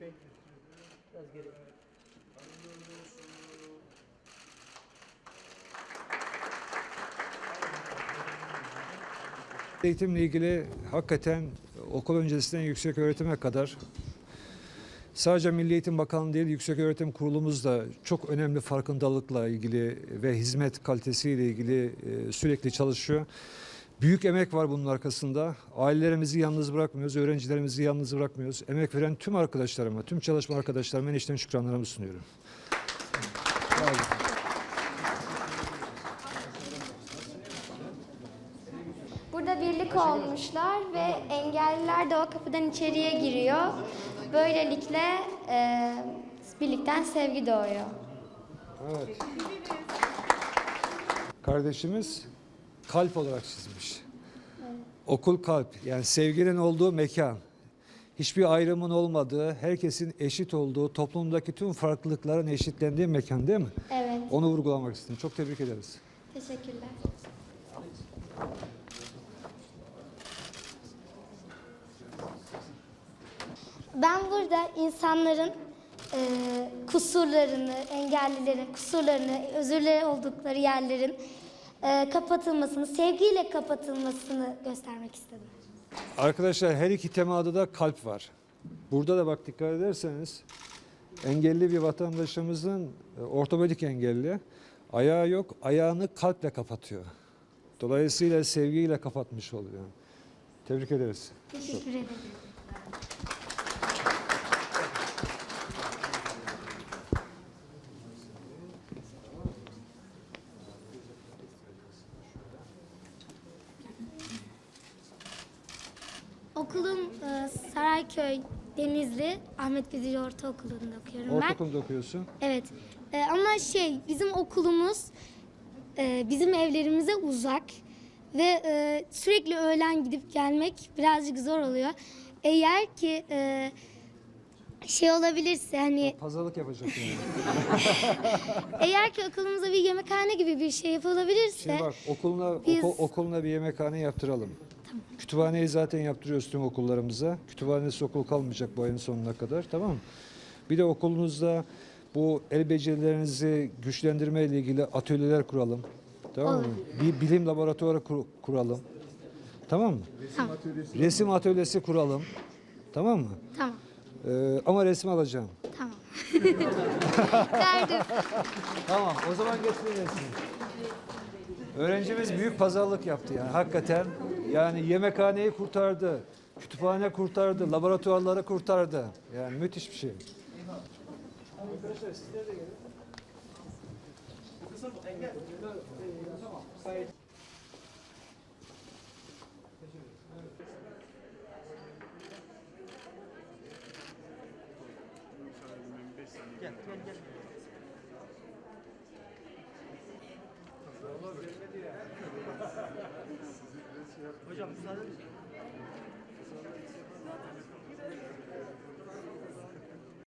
Melih Bey. Biraz geri. Eğitimle ilgili hakikaten okul öncesinden yüksek öğretime kadar sadece Milli Eğitim Bakanlığı değil Yüksek Öğretim Kurulumuz da çok önemli farkındalıkla ilgili ve hizmet kalitesiyle ilgili e, sürekli çalışıyor. Büyük emek var bunun arkasında. Ailelerimizi yalnız bırakmıyoruz, öğrencilerimizi yalnız bırakmıyoruz. Emek veren tüm arkadaşlarıma, tüm çalışma arkadaşlarıma en içten şükranlarımı sunuyorum. Burada birlik olmuşlar ve engelliler de o kapıdan içeriye giriyor. Böylelikle e, birlikten sevgi doğuyor. Evet. Kardeşimiz kalp olarak çizmiş. Okul kalp yani sevginin olduğu mekan. Hiçbir ayrımın olmadığı, herkesin eşit olduğu, toplumdaki tüm farklılıkların eşitlendiği mekan değil mi? Evet. Onu vurgulamak istedim. Çok tebrik ederiz. Teşekkürler. Ben burada insanların e, kusurlarını, engellilerin kusurlarını, özürleri oldukları yerlerin e, kapatılmasını, sevgiyle kapatılmasını göstermek istedim. Arkadaşlar her iki temada da kalp var. Burada da bak dikkat ederseniz engelli bir vatandaşımızın e, ortopedik engelli ayağı yok ayağını kalple kapatıyor. Dolayısıyla sevgiyle kapatmış oluyor. Tebrik ederiz. Teşekkür ederim. Okulum e, Sarayköy Denizli Ahmet Güzeli Ortaokulu'nda okuyorum ben. Ortaokulda okuyorsun. Evet. Ee, ama şey bizim okulumuz e, bizim evlerimize uzak ve e, sürekli öğlen gidip gelmek birazcık zor oluyor. Eğer ki e, şey olabilirse hani Pazarlık yapacak yani. eğer ki okulumuza bir yemekhane gibi bir şey yapılabilirse Şimdi bak okuluna, Biz- okul, okuluna bir yemekhane yaptıralım. Kütüphaneyi zaten yaptırıyoruz tüm okullarımıza. Kütüphanesiz okul kalmayacak bu ayın sonuna kadar tamam mı? Bir de okulunuzda bu el becerilerinizi güçlendirme ile ilgili atölyeler kuralım. Tamam mı? Bir bilim laboratuvarı kur- kuralım. Tamam mı? Tamam. Resim atölyesi kuralım. Tamam mı? tamam Ee, ama resim alacağım. tamam. Derdim. Tamam o zaman getirirsin. Öğrencimiz büyük pazarlık yaptı yani hakikaten. Yani yemekhaneyi kurtardı, kütüphane kurtardı, laboratuvarları kurtardı. Yani müthiş bir şey. Gel gel gel. Hocam müsaade misin?